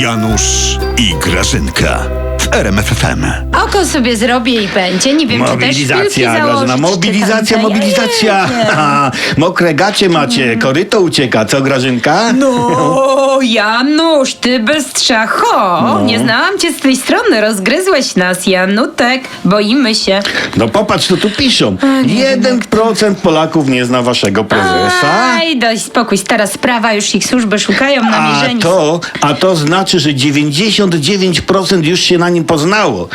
Janusz i Grażynka w RMFFM. Oko sobie zrobię i będzie. Nie wiem, czy też szpilki Mobilizacja, założyć, Grażyna, czy mobilizacja, mobilizacja. Ja nie wiem. Ha, Mokre gacie macie, koryto ucieka, co Grażynka? No, Janusz, ty bystrzacho. No. Nie znałam cię z tej strony. Rozgryzłeś nas, Janutek. Boimy się. No popatrz, co tu piszą. 1% Polaków nie zna waszego prezesa. Aj, daj spokój. Stara sprawa, już ich służby szukają A namierzeni. to, a to znaczy, że 99% już się na nim poznało.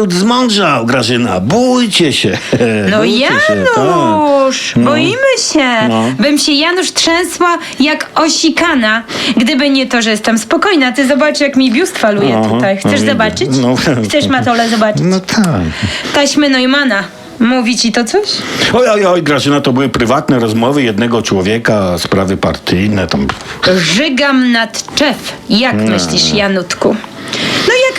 Naród zmądrzał, Grażyna. Bójcie się. No Bójcie się, tak. Janusz, boimy się. No. Bym się Janusz trzęsła jak osikana. Gdyby nie to, że jestem spokojna. Ty zobacz, jak mi biust faluje Aha, tutaj. no Chcesz widzę. zobaczyć? No. Chcesz Matole zobaczyć? No tak. Taśmy Neumana. Mówi ci to coś? Oj, oj, oj, Grażyna, to były prywatne rozmowy jednego człowieka, sprawy partyjne, tam... Żygam nad Czew. Jak myślisz, Janutku?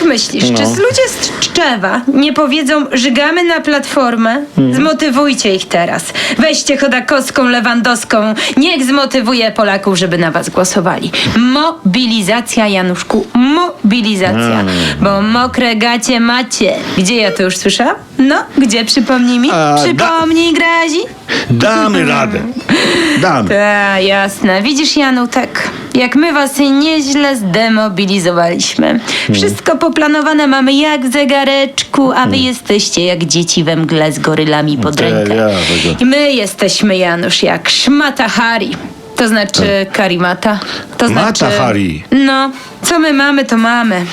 No myślisz, czy No. ludzie z Czczewa nie powiedzą żygamy na platformę? Zmotywujcie ich teraz. Weźcie Chodakowską, Lewandowską. Niech zmotywuje Polaków, żeby na was głosowali. Mobilizacja, Januszku, mobilizacja. Bo mokre gacie macie. Gdzie ja to już słyszałam? No, gdzie? Przypomnij mi. A, Przypomnij, Grazi. Damy radę. Damy. Ta, jasne. Widzisz, Janutek, jak my was nieźle zdemobilizowaliśmy. Wszystko poplanowane mamy jak w zegareczku, a wy jesteście jak dzieci we mgle z gorylami pod rękę. ja tego- I my jesteśmy, Janusz, jak szmata Hari. To znaczy karimata. To Mata znaczy... Hari. No, co my mamy, to mamy.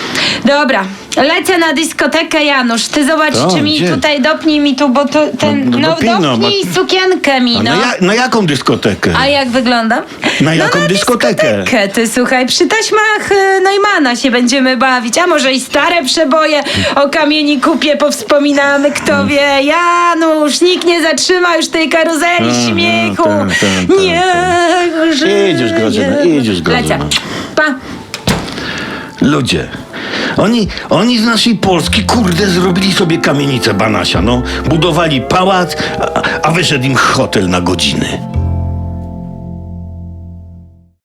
Dobra, lecę na dyskotekę, Janusz. Ty zobacz, Co? czy mi Gdzie? tutaj dopnij mi tu, bo to ten... No, No, no, no, dopnij ma- sukienkę mi, A no. na, ja, na jaką dyskotekę? A jak wyglądam? Na jaką dyskotekę? dyskotekę? Ty słuchaj, przy taśmach y, Neumana się będziemy bawić, a może i stare przeboje o kamieni kupie powspominamy, kto wie. Janusz, nikt nie zatrzyma już tej karuzeli Mhm, śmiechu. tak, tak, tak, Niech żyje. Idziesz, Grażyna, idziesz, Grażyna. Lecę. Pa. Ludzie. Oni, oni z naszej Polski, kurde, zrobili sobie kamienicę Banasia, no. Budowali pałac, a, a wyszedł im hotel na godziny.